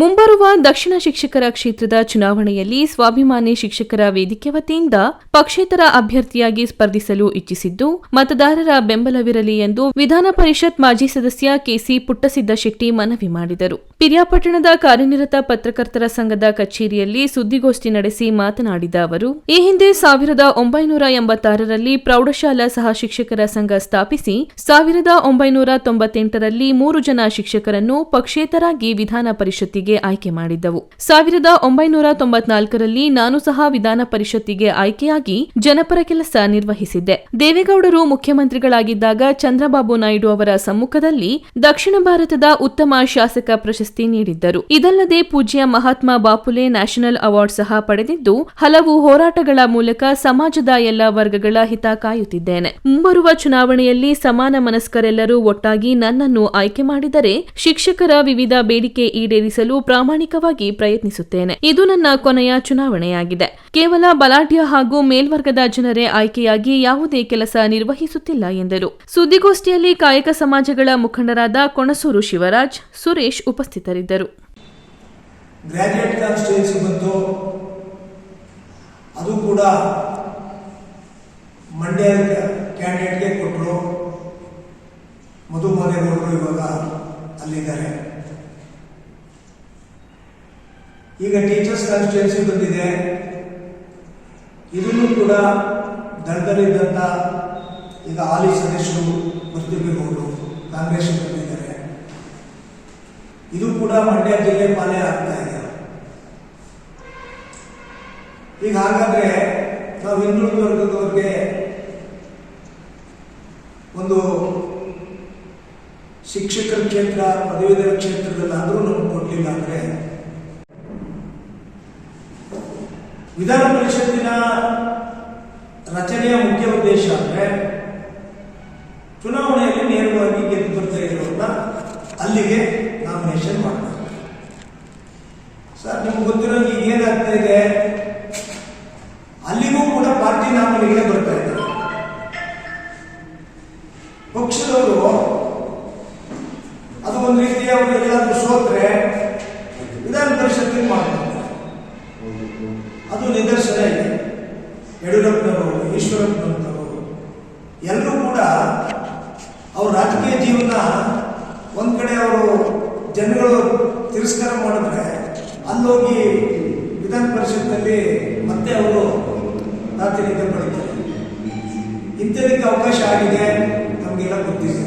ಮುಂಬರುವ ದಕ್ಷಿಣ ಶಿಕ್ಷಕರ ಕ್ಷೇತ್ರದ ಚುನಾವಣೆಯಲ್ಲಿ ಸ್ವಾಭಿಮಾನಿ ಶಿಕ್ಷಕರ ವೇದಿಕೆ ವತಿಯಿಂದ ಪಕ್ಷೇತರ ಅಭ್ಯರ್ಥಿಯಾಗಿ ಸ್ಪರ್ಧಿಸಲು ಇಚ್ಛಿಸಿದ್ದು, ಮತದಾರರ ಬೆಂಬಲವಿರಲಿ ಎಂದು ವಿಧಾನ ಪರಿಷತ್ ಮಾಜಿ ಸದಸ್ಯ ಕೆಸಿ ಪುಟ್ಟಸಿದ್ದ ಶೆಟ್ಟಿ ಮನವಿ ಮಾಡಿದರು. ಪಿರಿಯಾಪಟ್ಟಣದ ಕಾರ್ಯನಿರತ ಪತ್ರಕರ್ತರ ಸಂಘದ ಕಚೇರಿಯಲ್ಲಿ ಸುದ್ದಿಗೋಷ್ಠಿ ನಡೆಸಿ ಮಾತನಾಡಿದ ಅವರು, ಈ ಹಿಂದೆ ಸಾವಿರದ ಒಂಬೈನೂರ ಎಂಬತ್ತಾರರಲ್ಲಿ ಪ್ರೌಢಶಾಲಾ ಸಹ ಶಿಕ್ಷಕರ ಸಂಘ ಸ್ಥಾಪಿಸಿ, ಸಾವಿರದ ಒಂಬೈನೂರ ತೊಂಬತ್ತೆಂಟರಲ್ಲಿ ಮೂರು ಜನ ಶಿಕ್ಷಕರನ್ನು ಪಕ್ಷೇತರಾಗಿ ವಿಧಾನ ಪರಿಷತ್ತಿಗೆ ಆಯ್ಕೆ ಮಾಡಿದ್ದವು. ಸಾವಿರದ ಒಂಬೈನೂರ ತೊಂಬತ್ನಾಲ್ಕರಲ್ಲಿ ನಾನು ಸಹ ವಿಧಾನ ಪರಿಷತ್ತಿಗೆ ಆಯ್ಕೆಯಾಗಿ ಜನಪರ ಕೆಲಸ ನಿರ್ವಹಿಸಿದ್ದೆ. ದೇವೇಗೌಡರು ಮುಖ್ಯಮಂತ್ರಿಗಳಾಗಿದ್ದಾಗ ಚಂದ್ರಬಾಬು ನಾಯ್ಡು ಅವರ ಸಮ್ಮುಖದಲ್ಲಿ ದಕ್ಷಿಣ ಭಾರತದ ಉತ್ತಮ ಶಾಸಕ ಪ್ರಶಸ್ತಿ ನೀಡಿದ್ದರು. ಇದಲ್ಲದೆ ಪೂಜ್ಯ ಮಹಾತ್ಮ ಬಾಪುಲೆ ನ್ಯಾಷನಲ್ ಅವಾರ್ಡ್ ಸಹ ಪಡೆದಿದ್ದು, ಹಲವು ಹೋರಾಟಗಳ ಮೂಲಕ ಸಮಾಜದ ಎಲ್ಲ ವರ್ಗಗಳ ಹಿತ ಕಾಯುತ್ತಿದ್ದೇನೆ. ಮುಂಬರುವ ಚುನಾವಣೆಯಲ್ಲಿ ಸಮಾನ ಮನಸ್ಕರೆಲ್ಲರೂ ಒಟ್ಟಾಗಿ ನನ್ನನ್ನು ಆಯ್ಕೆ ಮಾಡಿದರೆ ಶಿಕ್ಷಕರ ವಿವಿಧ ಬೇಡಿಕೆ ಈಡೇರಿಸಲು ಪ್ರಾಮಾಣಿಕವಾಗಿ ಪ್ರಯತ್ನಿಸುತ್ತೇನೆ. ಇದು ನನ್ನ ಕೊನೆಯ ಚುನಾವಣೆಯಾಗಿದೆ. ಕೇವಲ ಬಲಾಢ್ಯ ಹಾಗೂ ಮೇಲ್ವರ್ಗದ ಜನರೇ ಆಯ್ಕೆಯಾಗಿ ಯಾವುದೇ ಕೆಲಸ ನಿರ್ವಹಿಸುತ್ತಿಲ್ಲ ಎಂದರು. ಸುದ್ದಿಗೋಷ್ಠಿಯಲ್ಲಿ ಕಾಯಕ ಸಮಾಜಗಳ ಮುಖಂಡರಾದ ಕೊಣಸೂರು ಶಿವರಾಜ್, ಸುರೇಶ್ ಉಪಸ್ಥಿತರಿದ್ದರು. ಅದು ಕೂಡ ಮಂಡ್ಯ ಕ್ಯಾಂಡಿಡೇಟ್ಗೆ ಕೊಟ್ಟರು. ಮಧು ಮಾದೇಗೌಡರು ಇವಾಗ ಅಲ್ಲಿದ್ದಾರೆ. ಈಗ ಟೀಚರ್ಸ್ ಕಾನ್ಸ್ಟಿಟ್ಯೂನ್ಸಿ ಬಂದಿದೆ. ಇದನ್ನು ಕೂಡ ದಳದಲ್ಲಿದ್ದಂಥ ಈಗ ಹಾಲಿ ಸದಸ್ಯರು ಪ್ರತಿಭೆಗೌಡರು ಕಾಂಗ್ರೆಸ್ ಬಂದಿದ್ದಾರೆ. ಇದು ಕೂಡ ಮಂಡ್ಯ ಜಿಲ್ಲೆ ಪಾಲನೆ ಆಗ್ತಾ ಇದೆ. ಈಗ ಹಾಗಾದ್ರೆ ನಾವು ಹಿಂದುಳಿದ ವರ್ಗದವ್ರಿಗೆ ಒಂದು ಶಿಕ್ಷಕರ ಕ್ಷೇತ್ರ, ಪದವೀಧರ ಕ್ಷೇತ್ರದಲ್ಲಾದರೂ ನಮ್ಗೆ ಕೊಡ್ಲಿಲ್ಲ ಅಂದ್ರೆ ವಿಧಾನ ಪರಿಷತ್ತಿನ ರಚನೆಯ ಮುಖ್ಯ ಉದ್ದೇಶ ಅಂದ್ರೆ ಚುನಾವಣೆಯಲ್ಲಿ ನೇರವಾಗಿ ಗೆದ್ದು ಬರ್ತಾ ಇರೋರನ್ನ ಅಲ್ಲಿಗೆ ನಾಮಿನೇಷನ್ ಮಾಡ್ತಾರೆ. ಸರ್, ನಿಮ್ಗೆ ಗೊತ್ತಿರೋ ಈಗ ಏನಾಗ್ತಾ ಇದೆ? ಅಲ್ಲಿಗೂ ಕೂಡ ಪಾರ್ಟಿ ನಾಮಿನಿಗಳೇ ಬರ್ತಾ ಇದ್ದಾರೆ. ಪಕ್ಷದವರು ಅದು ಒಂದು ರೀತಿಯ ಅವರು ಎಲ್ಲಾದ್ರೂ ಸೋತ್ರೆ ವಿಧಾನ ಪರಿಷತ್ತಿಗೆ ಮಾಡ್ತಾರೆ ಅದು ನಿದರ್ಶನ ಇದೆ. ಯಡಿಯೂರಪ್ಪನವರು, ಈಶ್ವರಪ್ಪನವರು, ಎಲ್ಲರೂ ಕೂಡ ಅವ್ರ ರಾಜಕೀಯ ಜೀವನ ಒಂದ್ ಕಡೆ ಅವರು ಜನಗಳು ತಿರಸ್ಕಾರ ಮಾಡಿದ್ರೆ ಅಲ್ಲೋಗಿ ವಿಧಾನ ಪರಿಷತ್ನಲ್ಲಿ ಮತ್ತೆ ಅವರು ಪ್ರಾತಿನಿಧ್ಯ ಪಡಿತಾರೆ. ಇಂಥದಕ್ಕೆ ಅವಕಾಶ ಆಗಿದೆ ನಮಗೆಲ್ಲ ಗೊತ್ತಿದೆ.